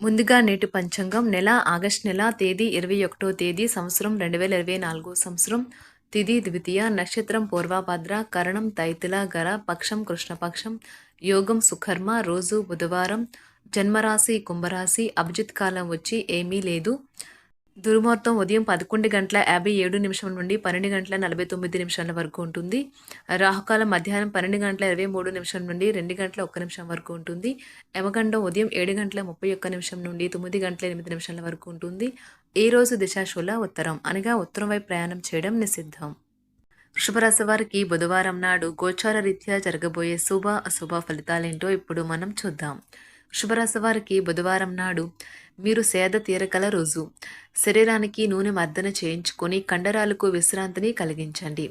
ముందుగా నేటి పంచాంగం నెల ఆగస్ట్ నెల తేదీ ఇరవై ఒకటో తేదీ సంవత్సరం రెండు వేల ఇరవై నాలుగో సంవత్సరం. తిథి ద్వితీయ నక్షత్రం పూర్వభద్ర కరణం తైతుల గర పక్షం కృష్ణపక్షం యోగం సుకర్మ రోజు బుధవారం. జన్మరాశి కుంభరాశి అభిజిత్ కాలం వచ్చి ఏమీ లేదు. దుర్ముహూర్తం ఉదయం పదకొండు గంటల యాభై ఏడు నిమిషం నుండి పన్నెండు గంటల నలభై తొమ్మిది నిమిషాల వరకు ఉంటుంది. రాహుకాలం మధ్యాహ్నం పన్నెండు గంటల ఇరవై మూడు నిమిషం నుండి రెండు గంటల ఒక్క నిమిషం వరకు ఉంటుంది. యమగండం ఉదయం ఏడు గంటల ముప్పై ఒక్క నిమిషం నుండి తొమ్మిది గంటల ఎనిమిది నిమిషాల వరకు ఉంటుంది. ఈ రోజు దిశాశూల ఉత్తరం. అనగా ఉత్తరం వైపు ప్రయాణం చేయడం నిషిద్ధం. వృషభరాశి వారికి బుధవారం నాడు గోచార రీత్యా జరగబోయే శుభ అశుభ ఫలితాలేంటో ఇప్పుడు మనం చూద్దాం. శుభరాశి వారికి బుధవారం నాడు మీరు సేద తీరకల రోజు. శరీరానికి నూనె మర్దన చేయించుకొని కండరాలకు విశ్రాంతిని కలిగించండి.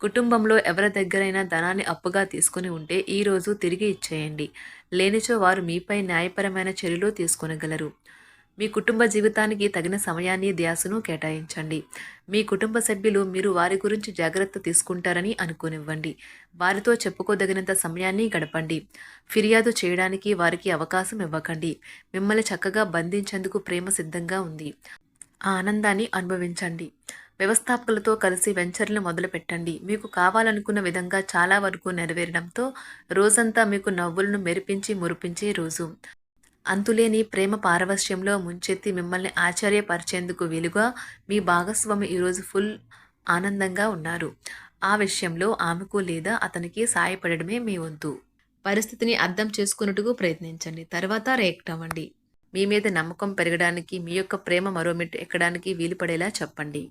కుటుంబంలో ఎవరి దగ్గరైనా ధనాన్ని అప్పుగా తీసుకుని ఉంటే ఈ రోజు తిరిగి ఇచ్చేయండి. లేనిచో వారు మీపై న్యాయపరమైన చర్యలు తీసుకొనగలరు. మీ కుటుంబ జీవితానికి తగిన సమయాన్ని ధ్యాసను కేటాయించండి. మీ కుటుంబ సభ్యులు మీరు వారి గురించి జాగ్రత్త తీసుకుంటారని అనుకోనివ్వండి. వారితో చెప్పుకోదగినంత సమయాన్ని గడపండి. ఫిర్యాదు చేయడానికి వారికి అవకాశం ఇవ్వకండి. మిమ్మల్ని చక్కగా బంధించేందుకు ప్రేమ సిద్ధంగా ఉంది. ఆ ఆనందాన్ని అనుభవించండి. వ్యవస్థాపకులతో కలిసి వెంచర్లు మొదలుపెట్టండి. మీకు కావాలనుకున్న విధంగా చాలా వరకు నెరవేరడంతో రోజంతా మీకు నవ్వులను మెరిపించి మురిపించే రోజు. అంతులేని ప్రేమ పారవశ్యంలో ముంచెత్తి మిమ్మల్ని ఆశ్చర్యపరిచేందుకు వీలుగా మీ భాగస్వామి ఈరోజు ఫుల్ ఆనందంగా ఉన్నారు. ఆ విషయంలో ఆమెకు లేదా అతనికి సాయపడడమే మీ వంతు. పరిస్థితిని అర్థం చేసుకున్నట్టుకు ప్రయత్నించండి. తర్వాత రియాక్ట్ అవ్వండి. మీ మీద నమ్మకం పెరగడానికి మీ యొక్క ప్రేమ మరో మెట్టు ఎక్కడానికి వీలు పడేలా చెప్పండి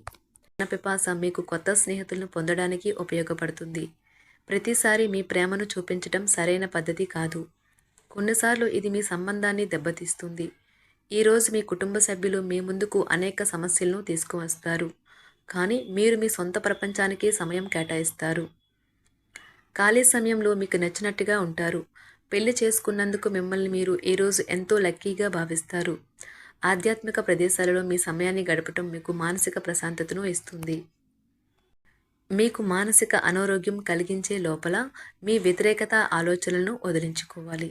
పిపాస మీకు కొత్త స్నేహితులను పొందడానికి ఉపయోగపడుతుంది. ప్రతిసారి మీ ప్రేమను చూపించడం సరైన పద్ధతి కాదు. కొన్నిసార్లు ఇది మీ సంబంధాన్ని దెబ్బతీస్తుంది. ఈరోజు మీ కుటుంబ సభ్యులు మీ ముందుకు అనేక సమస్యలను తీసుకువస్తారు. కానీ మీరు మీ సొంత ప్రపంచానికి సమయం కేటాయిస్తారు. ఖాళీ సమయంలో మీకు నచ్చినట్టుగా ఉంటారు. పెళ్ళి చేసుకున్నందుకు మిమ్మల్ని మీరు ఈరోజు ఎంతో లక్కీగా భావిస్తారు. ఆధ్యాత్మిక ప్రదేశాలలో మీ సమయాన్ని గడపటం మీకు మానసిక ప్రశాంతతను ఇస్తుంది. మీకు మానసిక అనారోగ్యం కలిగించే లోపల మీ వ్యతిరేకత ఆలోచనలను వదిలించుకోవాలి.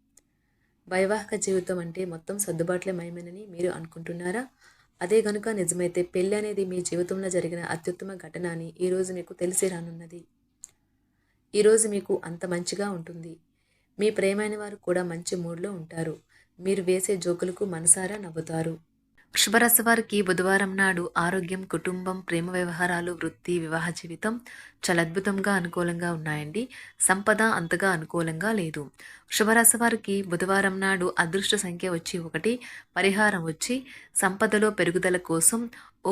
వైవాహిక జీవితం అంటే మొత్తం సర్దుబాట్లే మయమేనని మీరు అనుకుంటున్నారా? అదే గనుక నిజమైతే పెళ్ళి అనేది మీ జీవితంలో జరిగిన అత్యుత్తమ ఘటన అని ఈరోజు మీకు తెలిసి రానున్నది. ఈరోజు మీకు అంత మంచిగా ఉంటుంది. మీ ప్రేమైన వారు కూడా మంచి మూడ్లో ఉంటారు. మీరు వేసే జోకులకు మనసారా నవ్వుతారు. వృషభరాశి వారికి బుధవారం నాడు ఆరోగ్యం కుటుంబం ప్రేమ వ్యవహారాలు వృత్తి వివాహ జీవితం చాలా అద్భుతంగా అనుకూలంగా ఉన్నాయండి. సంపద అంతగా అనుకూలంగా లేదు. వృషభరాశి వారికి బుధవారం నాడు అదృష్ట సంఖ్య వచ్చి ఒకటి పరిహారం వచ్చి సంపదలో పెరుగుదల కోసం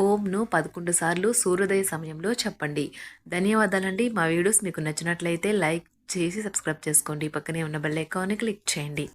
ఓంను పదకొండు సార్లు సూర్యోదయ సమయంలో చెప్పండి. ధన్యవాదాలండి. మా వీడియోస్ మీకు నచ్చినట్లయితే లైక్ చేసి సబ్స్క్రైబ్ చేసుకోండి. పక్కనే ఉన్న బెల్ ఐకాన్ని క్లిక్ చేయండి.